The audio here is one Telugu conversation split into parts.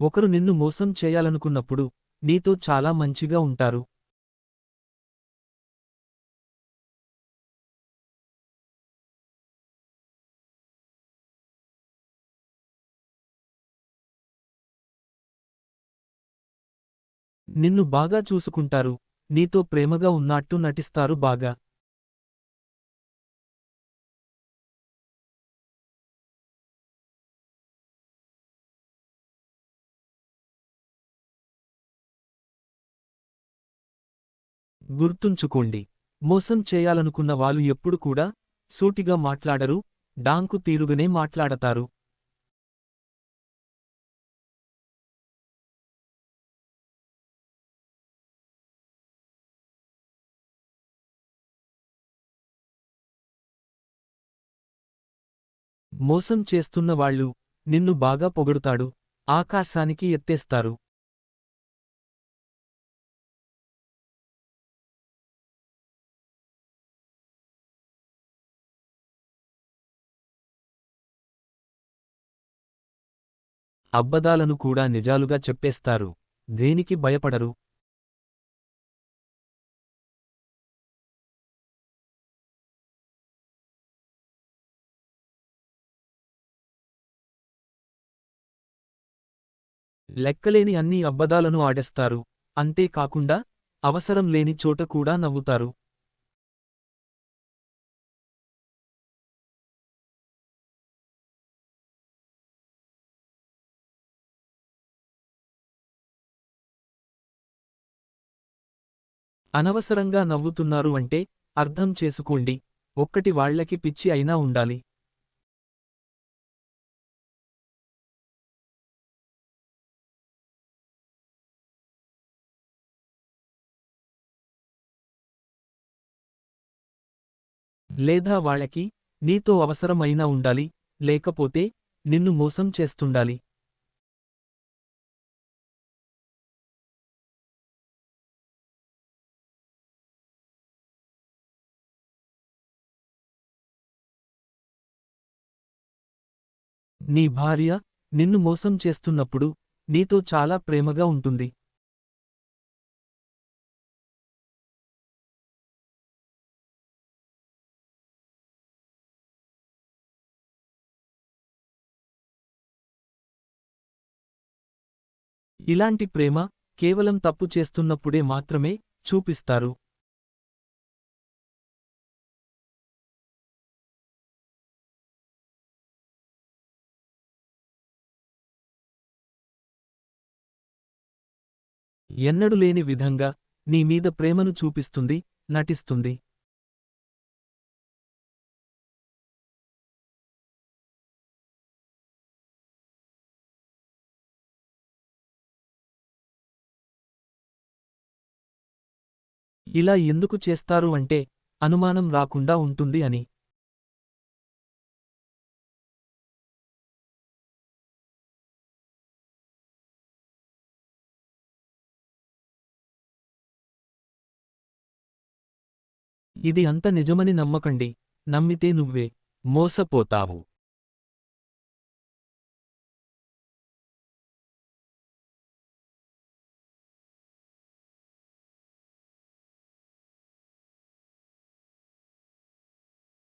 ఒకరు నిన్ను మోసం చేయాలనుకున్నప్పుడు నీతో చాలా మంచిగా ఉంటారు. నిన్ను బాగా చూసుకుంటారు. నీతో ప్రేమగా ఉన్నట్టు నటిస్తారు బాగా. గుర్తుంచుకోండి. మోసం చేయాలనుకున్న వాళ్ళు ఎప్పుడు కూడా సూటిగా మాట్లాడరు డాంకు తీరుగనే మాట్లాడతారు. మోసం చేస్తున్న వాళ్ళు నిన్ను బాగా పొగడుతాడు ఆకాశానికి ఎత్తేస్తారు. అబ్బదాలను కూడా నిజాలుగా చెప్పేస్తారు. దేనికి భయపడరు? లెక్కలేని అన్ని అబ్బదాలను ఆడేస్తారు. అంతేకాకుండా అవసరం లేని చోట కూడా నవ్వుతారు. అనవసరంగా నవ్వుతున్నారు అంటే అర్థం చేసుకోండి. ఒక్కటి వాళ్ళకి పిచ్చి అయినా ఉండాలి. లేదా వాళ్ళకి నీతో అవసరం అయినా ఉండాలి లేకపోతే నిన్ను మోసం చేస్తుండాలి. నీ భార్య నిన్ను మోసం చేస్తున్నప్పుడు నీతో చాలా ప్రేమగా ఉంటుంది. ఇలాంటి ప్రేమ కేవలం తప్పు చేస్తున్నప్పుడే మాత్రమే చూపిస్తారు. ఎన్నడు లేని విధంగా నీ మీద ప్రేమను చూపిస్తుంది నటిస్తుంది. ఇలా ఎందుకు చేస్తారు అంటే అనుమానం రాకుండా ఉంటుంది అని. ఇది అంత నిజమని నమ్మకండి. నమ్మితే నువ్వే మోసపోతావు.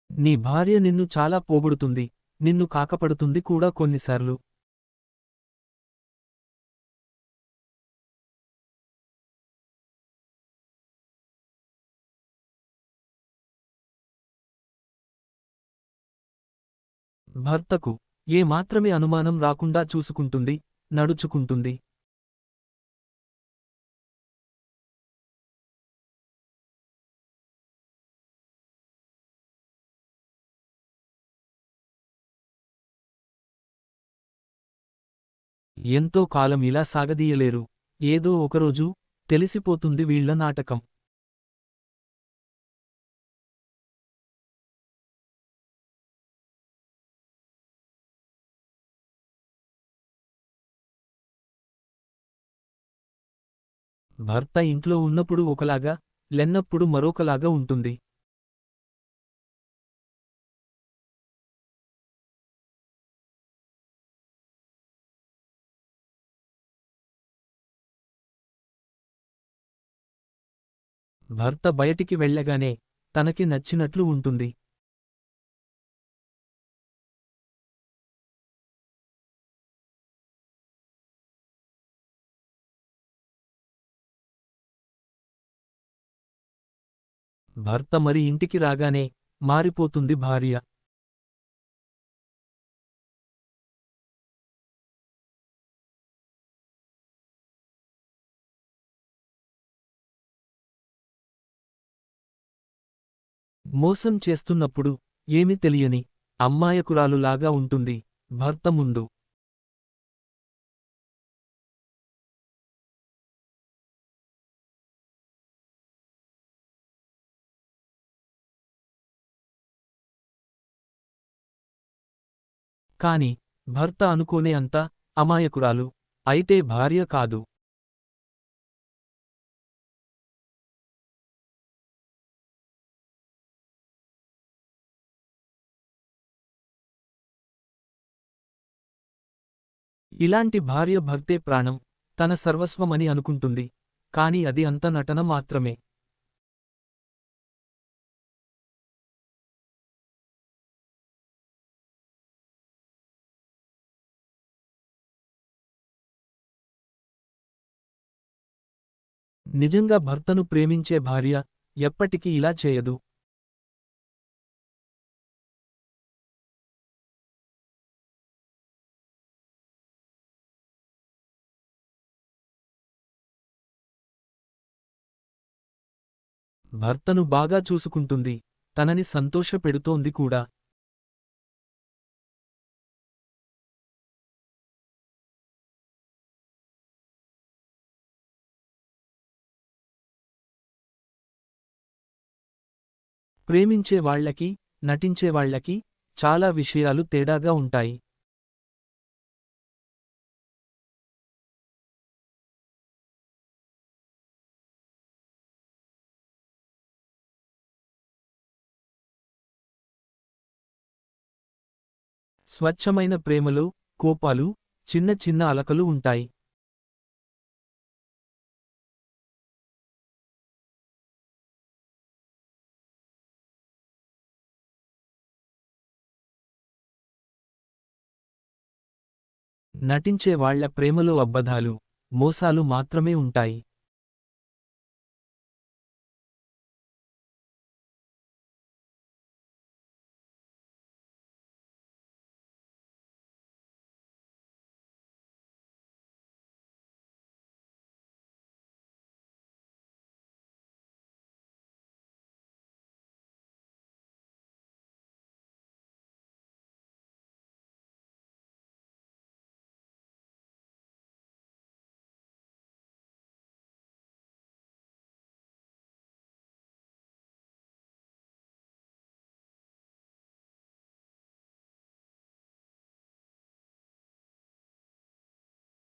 నీ భార్య నిన్ను చాలా పోగొడుతుంది. నిన్ను కాకపడుతుంది కూడా కొన్నిసార్లు. భర్తకు ఏ మాత్రమే అనుమానం రాకుండా చూసుకుంటుంది నడుచుకుంటుంది. ఎంతో కాలం ఇలా సాగదీయలేరు. ఏదో ఒకరోజు తెలిసిపోతుంది వీళ్ళ నాటకం. భర్త ఇంట్లో ఉన్నప్పుడు ఒకలాగా లెన్నప్పుడు మరొకలాగా ఉంటుంది. భర్త బయటికి వెళ్ళగానే తనకి నచ్చినట్లు ఉంటుంది. భర్త మరి ఇంటికి రాగానే మారిపోతుంది భార్య. మోసం చేస్తున్నప్పుడు ఏమి తెలియని అమ్మాయకురాలులాగా ఉంటుంది భర్త ముందు. కాని భర్త అనుకోనే అంత అమాయకురాలు. అయితే భార్య కాదు. ఇలాంటి భార్య భర్తే ప్రాణం. తన సర్వస్వమని అనుకుంటుంది. కాని అది అంత నటన మాత్రమే. నిజంగా భర్తను ప్రేమించే భార్య ఎప్పటికీ ఇలా చేయదు. భర్తను బాగా చూసుకుంటుంది. తనని సంతోషపెడుతోంది కూడా. ప్రేమించే వాళ్ళకి నటించే వాళ్ళకి చాలా విషయాలు తేడాగా ఉంటాయి. స్వచ్ఛమైన ప్రేమలో కోపాలు చిన్న చిన్న అలకలు ఉంటాయి. నటించే వాళ్ళ ప్రేమలో అబ్బధాలు మోసాలు మాత్రమే ఉంటాయి.